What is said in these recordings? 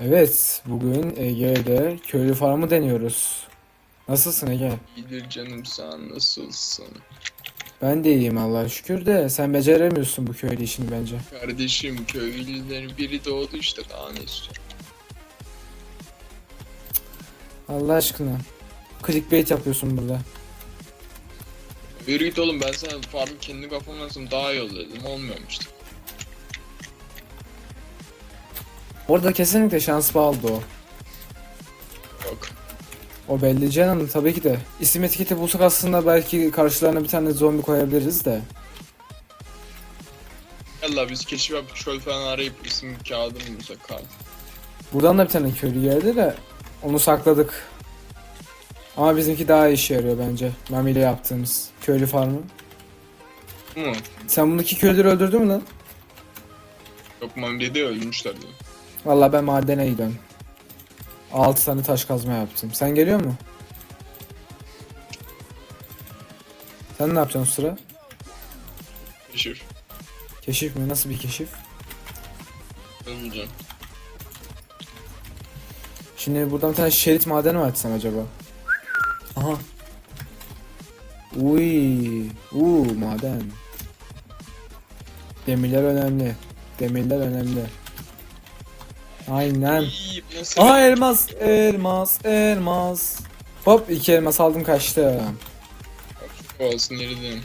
Evet, bugün Ege'de köylü farmı deniyoruz. Nasılsın Ege? İyidir canım sen nasılsın? Ben de iyiyim Allah'a şükür de sen beceremiyorsun bu köylü işini bence. Kardeşim köylülerin biri doğdu işte daha ne? Allah aşkına. Clickbait yapıyorsun burada. Yürü git oğlum ben sana farmı kendi kapamazsam daha iyi olur dedim olmuyormuş. Orada kesinlikle şans bağladı o. Yok. O belli canım tabii ki de. İsim etiketi bulsak aslında belki karşılarına bir tane zombi koyabiliriz de. Yallah biz keşif yapıp çöl falan arayıp isim kağıdını bulsak kağıt. Buradan da bir tane köylü geldi de onu sakladık. Ama bizimki daha işe yarıyor bence. Mami ile yaptığımız köylü farmı. Mu? Sen bundaki köylüleri öldürdün mü lan? Yok Mami'de de ölmüşler diyor. Vallahi ben madene gidiyorum. 6 tane taş kazma yaptım. Sen geliyor mu? Sen ne yapacaksın sıra? Keşif. Keşif mi? Nasıl bir keşif? Bulacağım. Şimdi buradan bir tane şerit madeni mi açsam acaba? Aha. Uy, uuu maden. Demirler önemli. Demirler önemli. Aynen. İyi nasıl? Aa elmas, elmas, elmas. Hop iki elmas aldım kaçtı. Olsun nereden?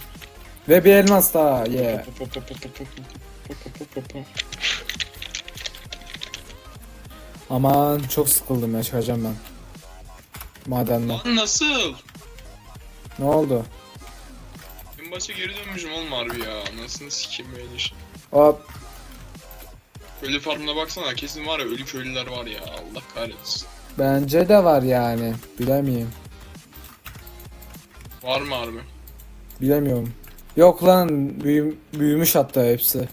Ve bir elmas daha. Yeah. Aman çok sıkıldım ya çıkacağım ben. Madenden. Lan nasıl? Ne oldu? En başa geri dönmüşüm oğlum harbi ya. Nasıl sikeyim böyle. Hop. Ölü farmına baksana kesin var ya ölü köylüler var ya Allah kahretsin. Bence de var yani. Bilemeyeyim. Var mı harbi? Bilemiyorum. Yok lan büyüm, büyümüş hatta hepsi.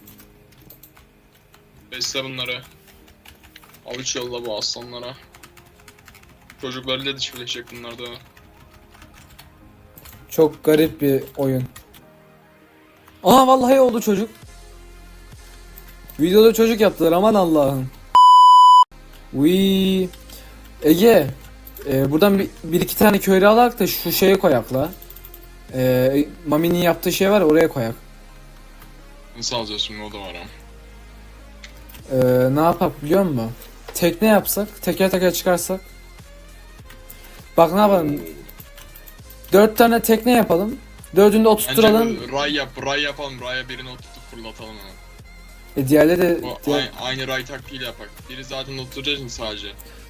Besle bunları. Avuç yolla bu aslanlara. Çocuklarıyla dişleşecek bunlar da. Çok garip bir oyun. Aa vallahi oldu çocuk. Videoda çocuk yaptılar aman Allah'ım. Uy. Ege. e, buradan bir, bir iki tane köylü alak da şu şeye koyak la. E, Mami'nin yaptığı şey var ya oraya koyak. Nasıl alacağız şimdi o da var ama. E, ne yapak biliyor musun? Tekne yapsak, teker teker çıkarsak. Bak ne yapalım? Dört tane tekne yapalım. Dördünü de Bence oturtturalım. ray yap, ray yapalım. Raya birini oturtup fırlatalım onu. E, diğerleri de... Bu diğer- aynı, aynı ray taktiğiyle yapak. Biri zaten oturacaksın sadece.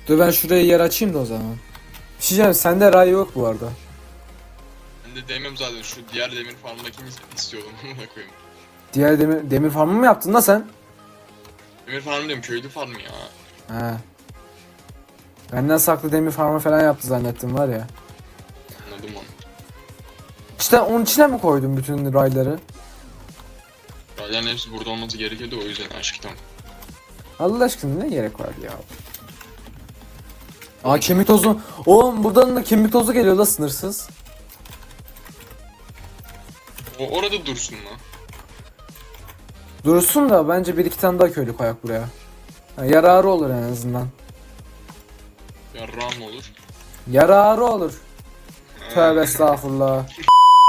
Dur ben şuraya yer açayım da o zaman. Bir şey diyeceğim, sende ray yok bu arada. Ben de demem zaten şu diğer demir farmdakini istiyordum onu da koyayım. Diğer demir, demir farmı mı yaptın da sen? Demir farm diyorum köylü farm ya. He. Benden saklı demir farmı falan yaptı zannettim var ya. Anladım onu. İşte onun içine mi koydun bütün rayları? Rayların hepsi burada olması gerekiyordu o yüzden aşkım. Allah aşkına ne gerek var ya? Aa kemik tozu. Oğlum buradan da kemik tozu geliyor la sınırsız. O orada dursun lan. Dursun da bence bir iki tane daha köylü koyak buraya. Ha, yararı olur en azından. Ya ram olur. Yararı olur. Tövbe estağfurullah.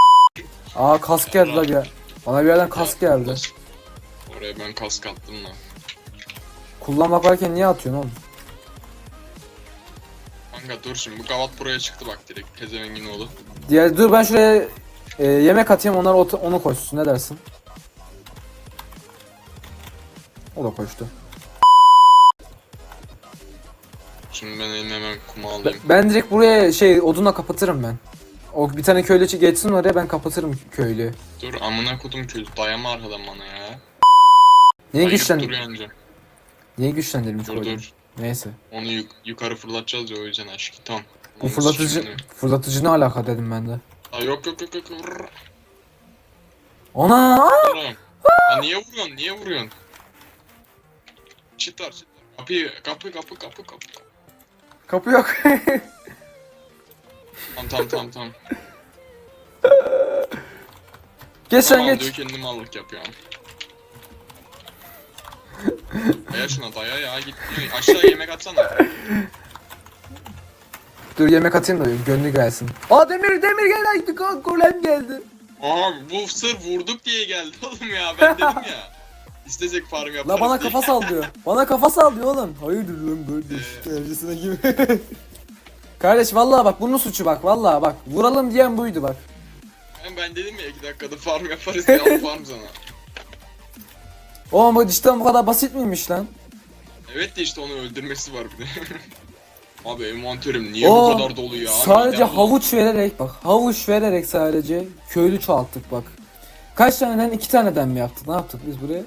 Aa kask geldi la bir. Bana bir yerden kask geldi. Oraya ben kask attım lan. Kullanmak varken niye atıyorsun oğlum? Kanka dur şimdi bu gavat buraya çıktı bak direkt pezevengin oğlu. Diğer dur ben şuraya e, yemek atayım onlar ot- onu koşsun ne dersin? O da koştu. Şimdi ben elime hemen kuma Ben, alayım. ben direkt buraya şey odunla kapatırım ben. O bir tane köylü geçsin oraya ben kapatırım köylüyü. Dur amına kodum köylü dayama arkadan bana ya. Niye Ayıp güçlen duruyor anca. Niye güçlendirilmiş Dur dur. Neyse. Onu yuk- yukarı fırlatacağız ya o yüzden aşkım tamam. Bu Onu fırlatıcı sikeyim fırlatıcı ne alaka dedim ben de. ya. Aa, yok yok yok yok. Vurr. Ana! Vurr. Ya niye vuruyorsun niye vuruyorsun? Çitar çitar. Kapıyı kapı kapı kapı kapı. Kapı yok. Tamam tamam tamam tamam. geç sen Tamam geç. diyor kendim mallık yapıyorum. Daya şuna daya ya gitmiyor. Aşağı yemek atsana. Dur yemek atayım da gönlü gelsin. Aa Demir Demir geldi. Go- Golem geldi. Aha bu sırf vurduk diye geldi oğlum ya ben dedim ya. İstesek farm yaparız La bana diye. kafa sallıyor. Bana kafa sallıyor oğlum. Hayırdır lan kardeş. Ee. Tercihsine gibi. Kardeş vallahi bak bunun suçu bak vallahi bak. Vuralım diyen buydu bak. Ben, ben dedim ya 2 dakikada farm yaparız al farm sana. Oğlum bu cidden bu kadar basit miymiş lan? Evet de işte onu öldürmesi var bir de. Abi envanterim niye Oo, bu kadar dolu ya? Sadece bulandı. havuç vererek bak havuç vererek sadece köylü çoğalttık bak. Kaç taneden iki taneden mi yaptık? Ne yaptık biz buraya?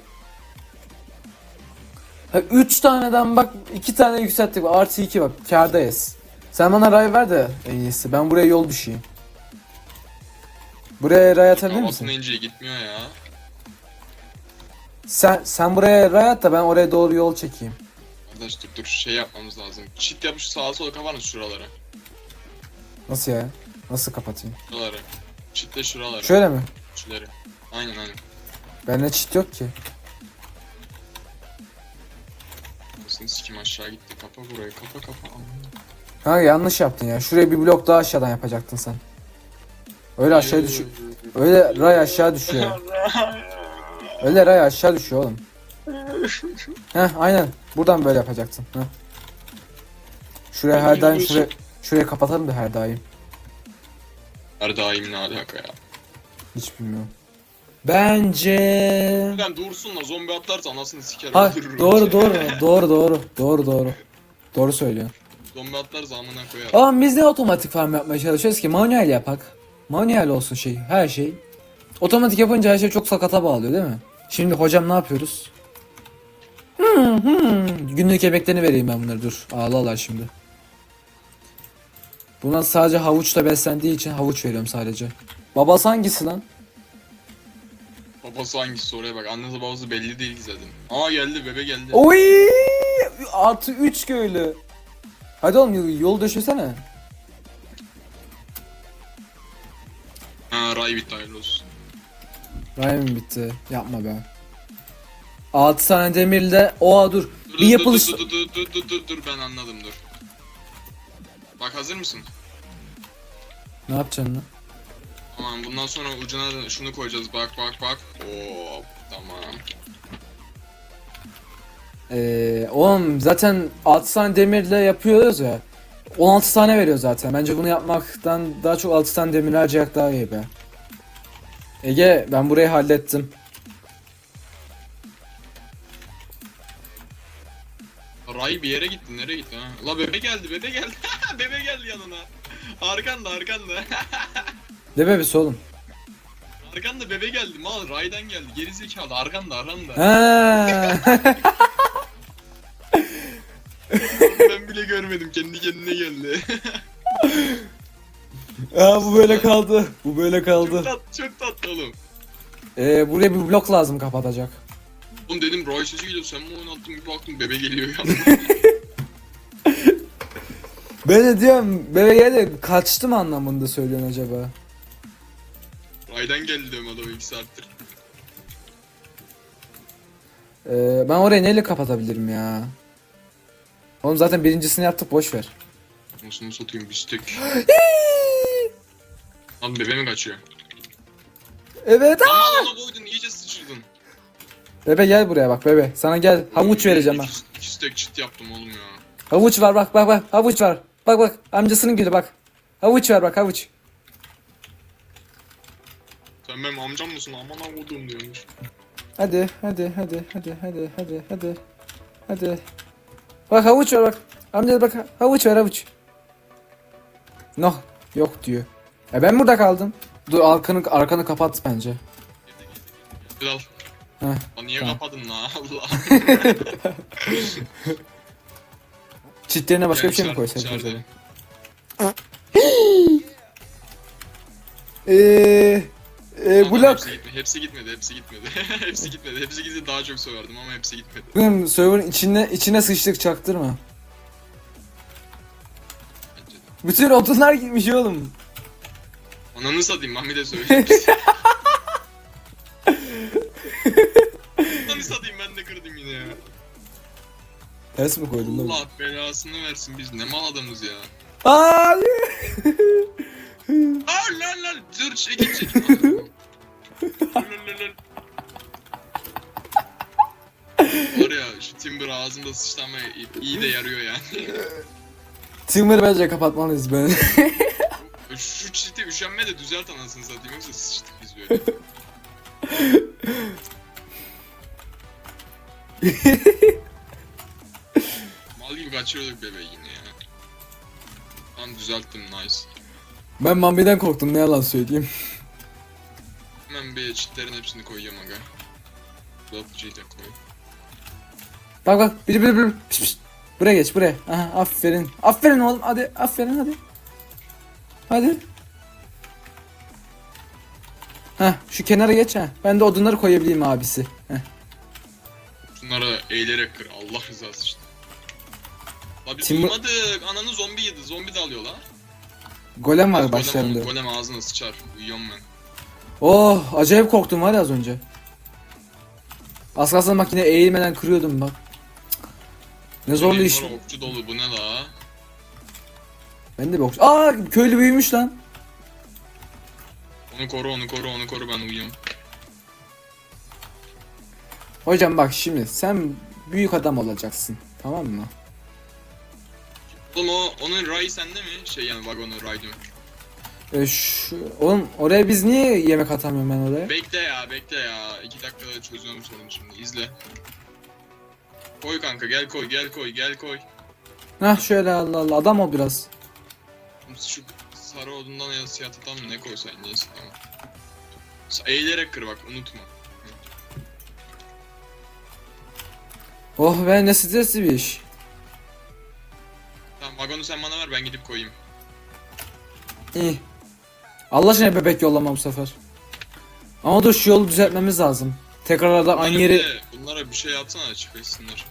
Ha, üç taneden bak iki tane yükselttik. Artı iki bak kârdayız. Sen bana ray ver de en iyisi. Ben buraya yol düşeyim. Buraya ray atabilir Kafasına misin? ince gitmiyor ya. Sen sen buraya ray at da ben oraya doğru yol çekeyim. Arkadaş dur dur şey yapmamız lazım. Çit yapıp sağa sola kapar mısın şuralara? Nasıl ya? Nasıl kapatayım? Şuraları. Çitle şuraları. Şöyle mi? Şuları. Aynen aynen. Bende çit yok ki. Nasıl sikim aşağı gitti. Kapa burayı kapa kapa. Aman. Kanka yanlış yaptın ya. Şuraya bir blok daha aşağıdan yapacaktın sen. Öyle aşağı düş. Öyle ray aşağı düşüyor. Öyle ray aşağı düşüyor oğlum. Heh aynen. Buradan böyle yapacaksın. Heh. Şuraya her daim şuraya, şuraya kapatalım da her daim. Her daim ne alaka ya. Hiç bilmiyorum. Bence... Buradan dursun da zombi atlarsa anasını siker Ha, öldürürüm. doğru doğru doğru doğru doğru doğru. Doğru söylüyor. Zombi atlarsa amına koyar. Oğlum biz ne otomatik farm yapmaya çalışıyoruz ki? Manuel yapak. Manuel olsun şey, her şey. Otomatik yapınca her şey çok sakata bağlıyor değil mi? Şimdi hocam ne yapıyoruz? Hmm, hmm. Günlük emeklerini vereyim ben bunları dur. Ağlarlar şimdi. Buna sadece havuçla beslendiği için havuç veriyorum sadece. Babası hangisi lan? Babası hangisi oraya bak. Annesi babası belli değil ki zaten. Aa geldi bebe geldi. Oy! Artı 3 köylü. Hadi oğlum yol döşesene. Ha ray bitti hayırlı olsun. Rhyme bitti. Yapma be. 6 tane demirle. Oha dur. Dur, Bir yapılış... Dur dur dur dur dur dur dur ben anladım dur. Bak hazır mısın? Ne yapacaksın lan? Tamam bundan sonra ucuna şunu koyacağız bak bak bak. Oo tamam. Ee, oğlum zaten 6 tane demirle yapıyoruz ya. 16 tane veriyor zaten. Bence bunu yapmaktan daha çok 6 tane demir harcayak daha iyi be. Ege ben burayı hallettim. Ray bir yere gitti nereye gitti ha? La bebe geldi bebe geldi. bebe geldi yanına. Arkanda arkanda. Ne bebesi oğlum? arkanda bebe geldi mal raydan geldi. Geri zekalı arkanda arkanda. Ha. ben bile görmedim kendi kendine geldi. Aa, bu böyle kaldı. Bu böyle çok kaldı. tat çok tatlı oğlum. Ee, buraya bir blok lazım kapatacak. Oğlum dedim Roy sesi geliyor sen mi oynattın bir baktım bebe geliyor ya. Ben de diyorum bebe geldi kaçtı mı anlamında söylüyorsun acaba? Raydan geldi diyorum adam 2 saattir. Ee, ben orayı neyle kapatabilirim ya? Oğlum zaten birincisini yaptık boş ver. Nasıl satayım bistek. Lan bebe mi kaçıyor? Evet. Ama ona koydun iyice sıçırdın. Bebe gel buraya bak bebe. Sana gel havuç vereceğim bak. İki, iki çit yaptım oğlum ya. Havuç var bak bak bak havuç var. Bak bak amcasının gülü bak. Havuç ver bak havuç. Sen benim amcam mısın aman avudum diyormuş. Hadi hadi hadi hadi hadi hadi hadi. Hadi. Bak havuç ver bak. Amca bak havuç ver havuç. Noh yok diyor. E ben burada kaldım. Dur arkanı arkanı kapat bence. Bilal. Heh, niye tamam. kapadın la Allah. Çitlerine başka bir şey mi koysak içeride. Eee e, Ama blok. Hepsi, gitme, hepsi gitmedi, hepsi gitmedi. hepsi gitmedi. Hepsi gitse daha çok söverdim ama hepsi gitmedi. Benim server'ın içine içine sıçtık çaktırma. Bütün odunlar gitmiş oğlum. Ananı satayım Mami de söyleyeyim. Ananı satayım ben de kırdım yine ya. Ters mi koydun lan? Allah belasını versin biz ne mal adamız ya. Aa! Aa lan lan dur çekil çekil. Lan, lan, lan, lan. Var ya şu Timber ağzımda sıçramaya iyi de yarıyor yani. Timber'ı bence kapatmalıyız ben. Şu çiti üşenme de düzelt anasını satayım yoksa sıçtık biz böyle. Mal gibi kaçırıyorduk bebeği yine ya. Tamam düzelttim nice. Ben Mami'den korktum ne yalan söyleyeyim. Hemen bir çitlerin hepsini koyuyorum aga. Dörtçüyü de koy. Bak bak biri biri biri. Pişt, pişt. Buraya geç buraya. Aha aferin. Aferin oğlum hadi aferin hadi. Hadi. Heh şu kenara geç ha. Ben de odunları koyabileyim abisi. Heh. Şunları eğilerek kır Allah rızası için. La biz Timur- uyumadık. Ananı zombi yedi. Zombi de alıyor la. Golem var başlarında. Golem ağzına sıçar. Uyuyorum ben. Oh acayip korktum var ya az önce. Az kalsın makine eğilmeden kırıyordum bak. Ne zorlu iş. Okçu dolu bu ne la? Ben de bir okçu. Aa köylü büyümüş lan. Onu koru onu koru onu koru ben uyuyorum. Hocam bak şimdi sen büyük adam olacaksın. Tamam mı? Oğlum o onun ray sende mi? Şey yani vagonu ray diyorum. E şu, oğlum oraya biz niye yemek atamıyorum ben oraya? Bekle ya bekle ya. İki dakikada çözüyorum sorunu şimdi. İzle. Koy kanka gel koy gel koy gel koy. Hah şöyle Allah Allah adam ol biraz. Şu sarı odundan ya siyah adam mı ne koysan neyse tamam. Eğilerek kır bak unutma. Oh be ne stresli bir iş. Tamam vagonu sen bana ver ben gidip koyayım. İyi. Allah aşkına bebek yollama bu sefer. Ama dur şu yolu düzeltmemiz lazım. Tekrardan aynı Bunlara yeri... bir Bunlara bir şey yapsana çıkışsınlar.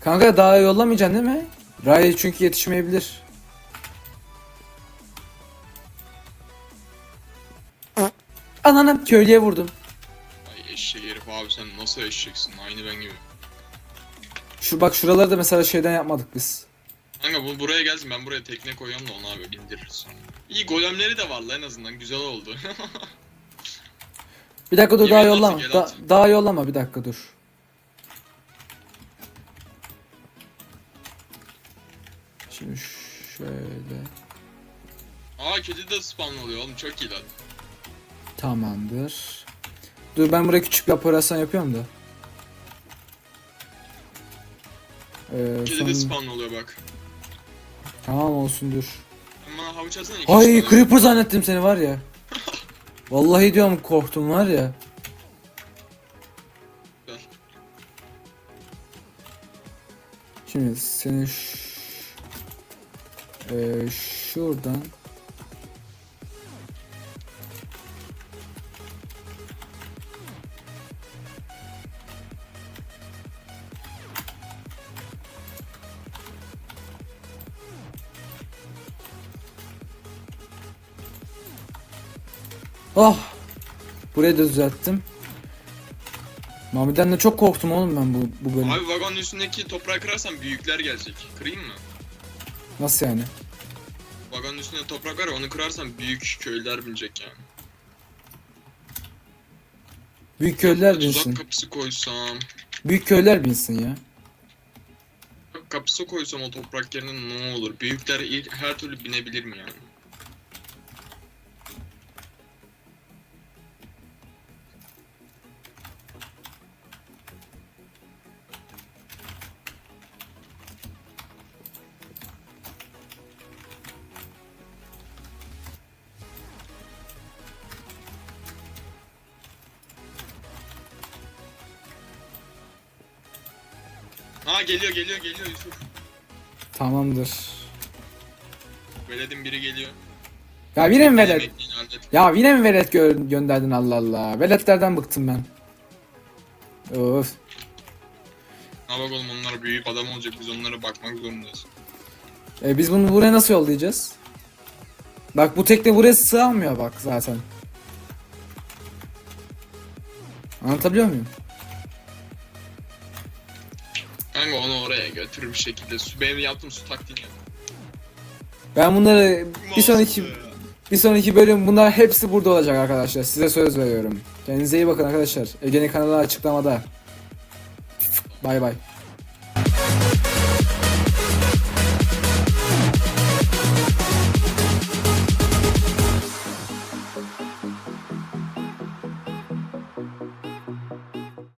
Kanka daha yollamayacaksın değil mi? Ray çünkü yetişmeyebilir. Ananım köylüye vurdum. Ay eşek herif abi sen nasıl eşeksin aynı ben gibi. Şu bak şuraları da mesela şeyden yapmadık biz. Kanka bu buraya gelsin ben buraya tekne koyuyorum da onu abi bindiririz sonra. İyi golemleri de var la en azından güzel oldu. Bir dakika dur Yemin daha nasıl yollama. gel Da- daha yollama bir dakika dur. Şimdi şöyle Aa kedi de spawn oluyor oğlum çok iyi lan. tamamdır. Dur ben buraya küçük bir operasyon yapıyorum da. Ee, Kedi son- de spawn oluyor bak. Tamam olsun dur. Bana havuç atsana iki Ay tane. creeper zannettim seni var ya. Vallahi diyorum korktum var ya. Şimdi seni ş- Ee, şuradan Oh! Burayı da düzelttim. Mami'den de çok korktum oğlum ben bu, bu bölüm. Abi vagonun üstündeki toprağı kırarsan büyükler gelecek. Kırayım mı? Nasıl yani? Vagonun üstünde toprak var ya onu kırarsan büyük köylüler binecek yani. Büyük köylüler Tuzak binsin. kapısı koysam. Büyük köylüler binsin ya. Tuzak kapısı koysam o toprak yerine ne olur? Büyükler ilk her türlü binebilir mi yani? Ha geliyor geliyor geliyor Yusuf. Tamamdır. Veled'in biri geliyor. Ya yine mi velet? Ya yine mi velet gö- gönderdin Allah Allah. Veletlerden bıktım ben. Of. Ha bak oğlum onlar büyük adam olacak biz onlara bakmak zorundayız. E biz bunu buraya nasıl yollayacağız? Bak bu tekne buraya sığamıyor bak zaten. Anlatabiliyor muyum? Kanka onu oraya götür bir şekilde. Su, benim yaptığım su taktiğini yap. Ben bunları bir sonraki bir sonraki bölüm bunlar hepsi burada olacak arkadaşlar. Size söz veriyorum. Kendinize iyi bakın arkadaşlar. Ege'nin kanalı açıklamada. Bay bay.